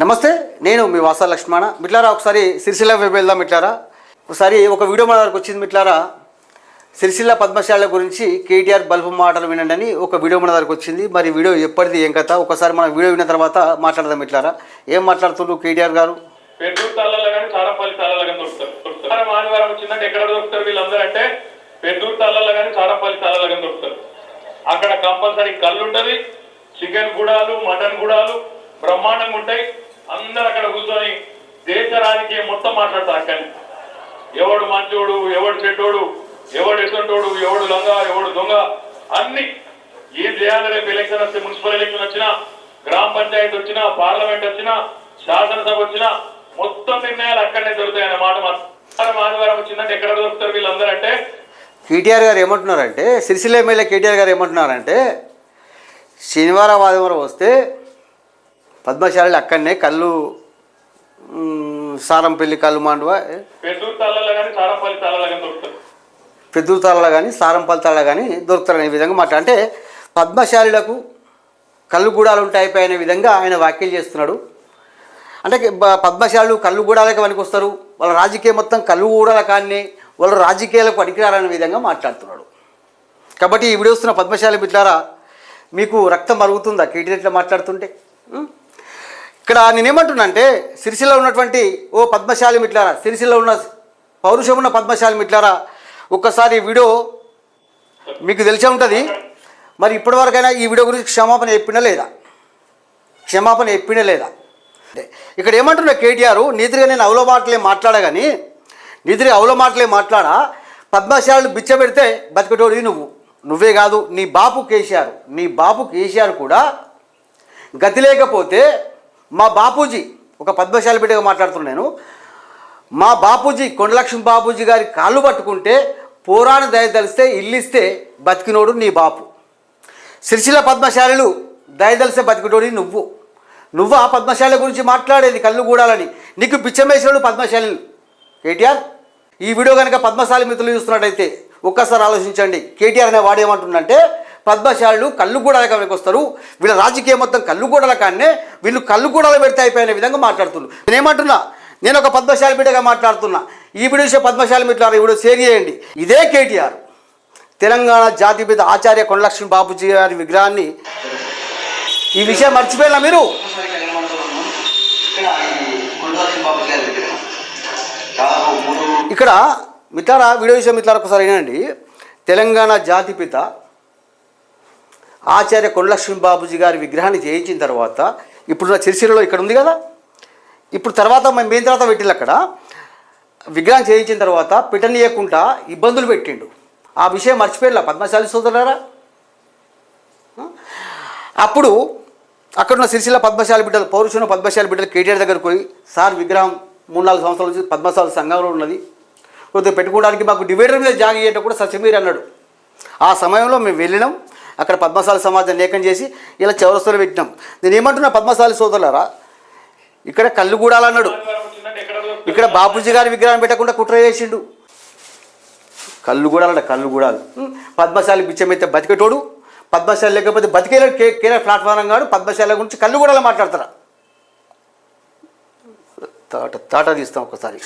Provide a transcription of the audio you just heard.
నమస్తే నేను మీ వాసా లక్ష్మణ. మిట్లారా ఒకసారి సిరిసిల్ల వైపు వెళ్దాం మిట్లారా? ఒకసారి ఒక వీడియో మన వరకు వచ్చింది మిట్లారా? సిరిసిల్ల పద్మశాల గురించి కేటీఆర్ బల్బు మాటలు వినండి అని ఒక వీడియో మన దగ్గరకు వచ్చింది. మరి వీడియో ఎప్పటిది ఏం కథ? ఒకసారి మనం వీడియో విన్న తర్వాత మాట్లాడదాం మిట్లారా. ఏం మాట్లాడుతున్నారు కేటీఆర్ గారు? పెద్దూరు తాళ్ళలో కానీ చారపల్లి తాళ్ళలో కానీ దొరుకుతారు దొరుకుతారు. వచ్చిందంటే ఎక్కడ దొరుకుతారు వీళ్ళందరూ అంటే పెద్దూరు తాళ్ళలో కానీ చారపల్లి తాళ్ళలో కానీ దొరుకుతారు. అక్కడ కంపల్సరీ కళ్ళు ఉంటది చికెన్ గుడాలు మటన్ గుడాలు బ్రహ్మాండంగా ఉంటాయి. అందరు అక్కడ కూర్చొని దేశ రాజకీయం మొత్తం మాట్లాడతారు అక్కడ ఎవడు మంచోడు ఎవడు చెడ్డోడు ఎవడు ఎసుంటోడు ఎవడు లొంగ ఎవడు దొంగ అన్ని ఏం చేయాలి రేపు ఎలక్షన్ వస్తే మున్సిపల్ ఎలక్షన్ వచ్చినా గ్రామ పంచాయతీ వచ్చినా పార్లమెంట్ వచ్చినా శాసనసభ వచ్చినా మొత్తం నిర్ణయాలు అక్కడనే దొరుకుతాయన్న మాట ఆదివారం వచ్చిందంటే ఎక్కడ దొరుకుతారు వీళ్ళందరూ అంటే కేటీఆర్ గారు ఏమంటున్నారంటే సిరిసిల్ల ఎమ్మెల్యే కేటీఆర్ గారు ఏమంటున్నారంటే శనివారం ఆదివారం వస్తే పద్మశాలి అక్కడనే కళ్ళు సారంపల్లి కళ్ళు మాండవ? పెద్దూరు తాళ్ళలో కానీ చారపల్లి తాళ్ళలో కానీ దొరుకుతారు దొరుకుతారనే విధంగా మాట. అంటే పద్మశాలులకు కళ్ళు గూడాలు ఉంటాయి అనే విధంగా ఆయన వ్యాఖ్యలు చేస్తున్నాడు. అంటే పద్మశాలు కళ్ళు గూడాలకి పనికి వస్తారు వాళ్ళ రాజకీయం మొత్తం కళ్ళు గూడాల కానీ వాళ్ళ రాజకీయాలకు పనికిరారనే విధంగా మాట్లాడుతున్నాడు. కాబట్టి ఈ వస్తున్న పద్మశాలి బిడ్డారా మీకు రక్తం మరుగుతుందా కేటీఆర్ ఇట్లా మాట్లాడుతుంటే? ఇక్కడ నేనేమంటున్నానంటే సిరిసిల్ల ఉన్నటువంటి ఓ పద్మశాలి మిట్లారా సిరిసిల్ల ఉన్న పౌరుషం ఉన్న పద్మశాలి మిట్లారా ఒక్కసారి వీడియో మీకు తెలిసే ఉంటుంది. మరి ఇప్పటివరకైనా ఈ వీడియో గురించి క్షమాపణ చెప్పినా లేదా? క్షమాపణ చెప్పినా లేదా? ఇక్కడ ఏమంటున్నా కేటీఆర్ నీతిగా నేను అవుల మాటలే మాట్లాడగాని నీతిగా అవుల మాటలే మాట్లాడా పద్మశాలను బిచ్చ పెడితే బతికటోడివి నువ్వు. నువ్వే కాదు నీ బాపు కేసీఆర్. నీ బాపు కేసీఆర్ కూడా గతి లేకపోతే మా బాపూజీ ఒక పద్మశాలి బిడ్డగా మాట్లాడుతున్నాను మా బాపూజీ కొండలక్ష్మి బాపూజీ గారి కాళ్ళు పట్టుకుంటే పోరాని దయదలిస్తే ఇల్లిస్తే బతికినోడు నీ బాపు. సిరిసిల్ల పద్మశాలలు దయదలిస్తే బతికినోడి నువ్వు. నువ్వు ఆ పద్మశాల గురించి మాట్లాడేది కళ్ళు కూడాలని నీకు పిచ్చమేశ్వరుడు పద్మశాలలు. కేటీఆర్ ఈ వీడియో కనుక పద్మశాలి మిత్రులు చూస్తున్నట్టయితే ఒక్కసారి ఆలోచించండి. కేటీఆర్ అనే వాడు ఏమంటుండంటే పద్మశాలు కళ్ళు కూడా వస్తారు. వీళ్ళ రాజకీయం మొత్తం కళ్ళు గూడల కాడనే వీళ్ళు కళ్ళు కూడా పెడితే అయిపోయిన విధంగా మాట్లాడుతున్నారు. నేనేమంటున్నా? నేను ఒక పద్మశాలి బిడ్డగా మాట్లాడుతున్నా. ఈ వీడియో విషయం పద్మశాలి మిట్లారు ఈ వీడియో షేర్ చేయండి. ఇదే కేటీఆర్. తెలంగాణ జాతిపిత ఆచార్య కొండలక్ష్మి బాబుజీ గారి విగ్రహాన్ని ఈ విషయం మర్చిపోయినా మీరు? ఇక్కడ మిట్లారా వీడియో విషయం మిట్లారా ఒకసారి వినండి. తెలంగాణ జాతిపిత ఆచార్య కొండలక్ష్మి బాబుజీ గారి విగ్రహాన్ని చేయించిన తర్వాత ఇప్పుడున్న చిరుసిరలో ఇక్కడ ఉంది కదా? ఇప్పుడు తర్వాత మేము తర్వాత పెట్టిండు అక్కడ. విగ్రహం చేయించిన తర్వాత పిటనీయకుండా ఇబ్బందులు పెట్టిండు. ఆ విషయం మర్చిపోయిలా పద్మశాలి సోదరులారా? అప్పుడు అక్కడున్న సిరిసిల్ల పద్మశాలి బిడ్డలు పౌరుషున్న పద్మశాలి బిడ్డలు కేటీఆర్ దగ్గరకు పోయి సార్ విగ్రహం మూడు నాలుగు సంవత్సరాల నుంచి పద్మశాలి సంఘంలో ఉన్నది. కొద్దిగా పెట్టుకోవడానికి మాకు డివైడర్ మీద జాగ్ అయ్యేటప్పుడు సత్యమీర్ అన్నాడు. ఆ సమయంలో మేము వెళ్ళినాం. అక్కడ పద్మశాలి సమాజం లేఖం చేసి ఇలా చౌరస్తులు పెట్టినాం. నేను ఏమంటున్నా పద్మశాలి సోదరులరా ఇక్కడ కళ్ళు కూడాలన్నాడు ఇక్కడ బాపూజీ గారి విగ్రహం పెట్టకుండా కుట్ర చేసిండు. కళ్ళు కూడా కళ్ళు కూడా పద్మశాలి బిచ్చమైతే బతికేటోడు పద్మశాలి లేకపోతే బతికేలాడు కే కేరళ ప్లాట్ఫారం గాడు పద్మశాల గురించి కళ్ళు కూడా మాట్లాడతారా? తాట తాట తీస్తాం ఒకసారి.